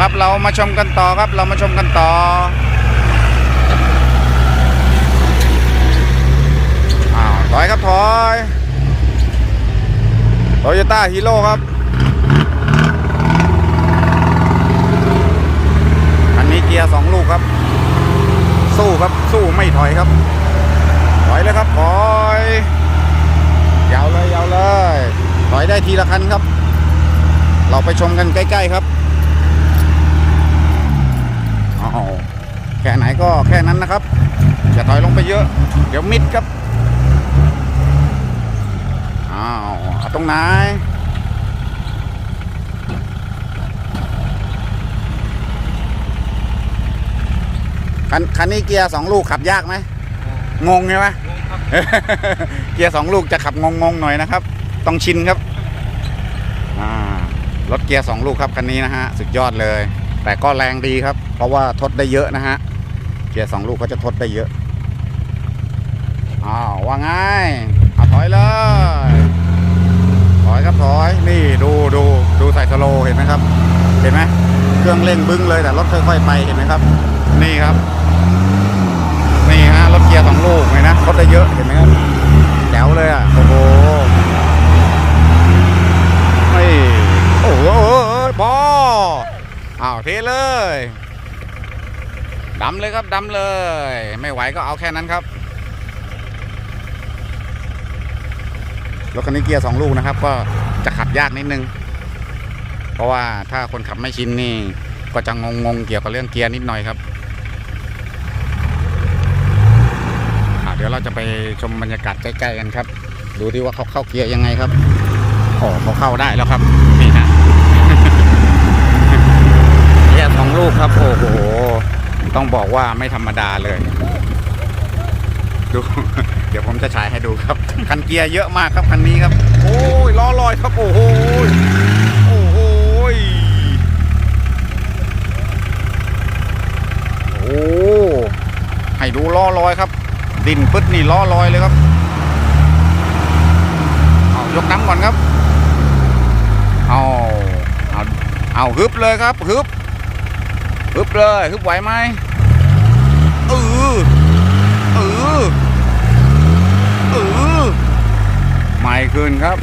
ครับเรามาชมกันต่อครับ เรามาชมกันต่อ อ้าวถอยครับถอยโตโยต้าฮีโร่ครับอันนี้เกียร์สองลูกครับ สู้ครับสู้ไม่ถอยครับ ถอยเลยครับถอยยาวเลยยาวเลยถอยได้ทีละคันครับ เราไปชมกันใกล้ ๆ ครับ อ้าวแค่ไหนก็แค่นั้นนะครับ อย่าถอยลงไปเยอะ เดี๋ยวมิดครับอ้าวเอาตรงไหนคันคันนี้เกียร์สองลูกขับยากไหมงงใช่ไหมเกียร์สองลูกจะขับงงๆหน่อยนะครับ ต้องชินครับอ่ารถเกียร์สองลูกครับคันนี้นะฮะ สุดยอดเลย แต่ก็แรงดีครับ เพราะว่าทดได้เยอะนะฮะเกียร์สองลูกเขาจะทดได้เยอะอ้าวว่าไงเอาถอยเลยถอยครับถอยนี่ดูดูดูใส่สโลเห็นไหมครับ เห็นไหมเครื่องเร่งบึ้งเลยแต่รถค่อยๆไปเห็นไหมครับ นี่ครับ นี่ฮะรถเกียร์สองลูกเลยนะรถได้เยอะเห็นไหมครับแจ๋วเลยอะโอ้โหไม่โอ้โหบออ้าว เทเลยดำเลยครับดำเลย ไม่ไหวก็เอาแค่นั้นครับรถคันนี้เกียร์สองลูกนะครับ ก็จะขับยากนิดนึง เพราะว่าถ้าคนขับไม่ชินนี่ ก็จะงงๆเกี่ยวกับเรื่องเกียร์นิดหน่อยครับเดี๋ยวเราจะไปชมบรรยากาศใกล้ๆกันครับ ดูที่ว่าเขาเข้าเกียร์ยังไงครับโอ้เขาเข้าได้แล้วครับ นี่ฮะ เกียร์ สองลูกครับ โอ้โห ต้องบอกว่าไม่ธรรมดาเลย ดู เดี๋ยวผมจะฉายให้ดูครับ คันเกียร์เยอะมากครับคันนี้ครับ โอ้ยล้อลอยครับ โอ้โหโอ้โหโอ้ให้ดูล้อลอยครับ ดินปึ๊ดนี่ล้อลอยเลยครับเอายกน้ำก่อนครับเอาเอาเอาฮึบเลยครับฮึบ ฮึบเลยฮึบไหวไหมเออเออเออไม่ขึ้นครับ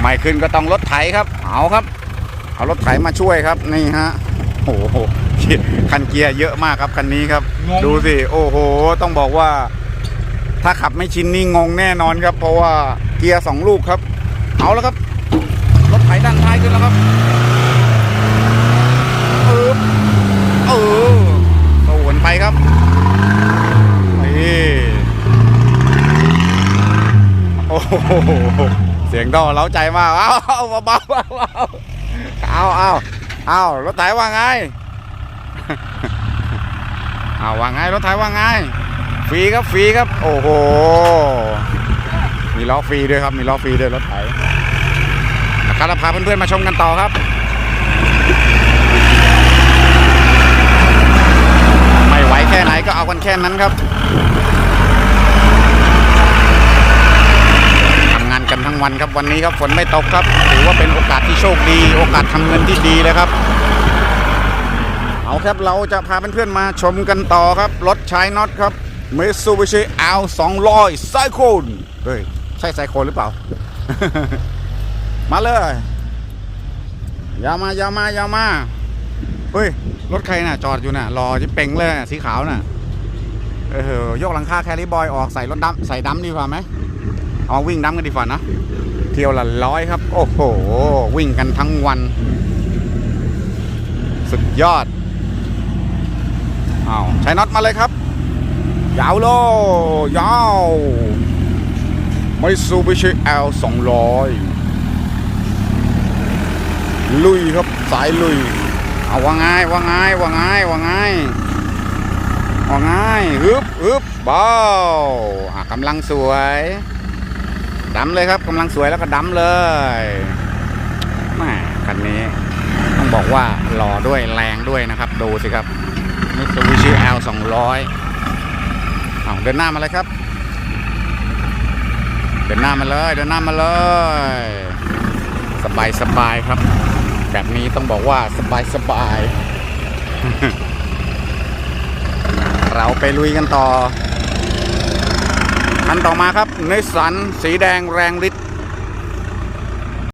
ไม่ขึ้นก็ต้องรถไถครับ เอาครับ เอารถไถมาช่วยครับ นี่ฮะโอ้โหคันเกียร์เยอะมากครับคันนี้ครับงงดูสิโอ้โห ต้องบอกว่า ถ้าขับไม่ชินนี่งงแน่นอนครับ เพราะว่าเกียร์สองลูกครับ เอาแล้วครับ รถไถด้านท้ายขึ้นแล้วครับเออเออตูนไปครับนี่โอ้โหเสียงดอเล้าใจมากเอาเอาเบาเบาเอาเอาเอารถไถว่าไงเอาว่าไงรถไถว่าไงฟรีครับฟรีครับ โอ้โหมีล้อฟรีด้วยครับมีล้อฟรีด้วยรถไถนะครับเราพาเพื่อนๆมาชมกันต่อครับ ไม่ไหวแค่ไหนก็เอากัน แค่นั้นครับทำงานกันทั้งวันครับวันนี้ครับฝนไม่ตกครับ ถือว่าเป็นโอกาสที่โชคดี โอกาสทำเงินที่ดีเลยครับ เอาครับเราจะพาเพื่อนๆมาชมกันต่อครับ รถใช้น็อตครับ Mitsubishi L 200ไซโคนเฮ้ยใช่ไซโคนหรือเปล่า มาเลยยาวมายาวมายาวมาเฮ้ย รถใครน่ะ จอดอยู่น่ะ รอที่เป่งเลยสีขาวน่ะ เออยกหลังคาแคริบอยออกใส่รถดำใส่ดำดีกว่าไหมเอาวิ่งดำกันดีกว่านะเที่ยวละร้อยครับ โอ้โห วิ่งกันทั้งวัน สุดยอดเอาใช้น็อตมาเลยครับ ยาวโลยาวไม่ซูบิชิ L 200ลุยครับสายลุย เอาว่าไงว่าไงว่าไงว่าไง ว่าไงฮึบฮึบเบาอะกำลังสวยดำเลยครับกำลังสวยแล้วก็ดำเลยแม่คันนี้ ต้องบอกว่าหล่อด้วยแรงด้วยนะครับ ดูสิครับมิตซูบิชิ L 200เอาเดินหน้ามาเลยครับ เดินหน้ามาเลย เดินหน้ามาเลย สบายสบายครับ แบบนี้ต้องบอกว่าสบายสบาย เราไปลุยกันต่อคันต่อมาครับนิสสันสีแดงแรงฤทธิ์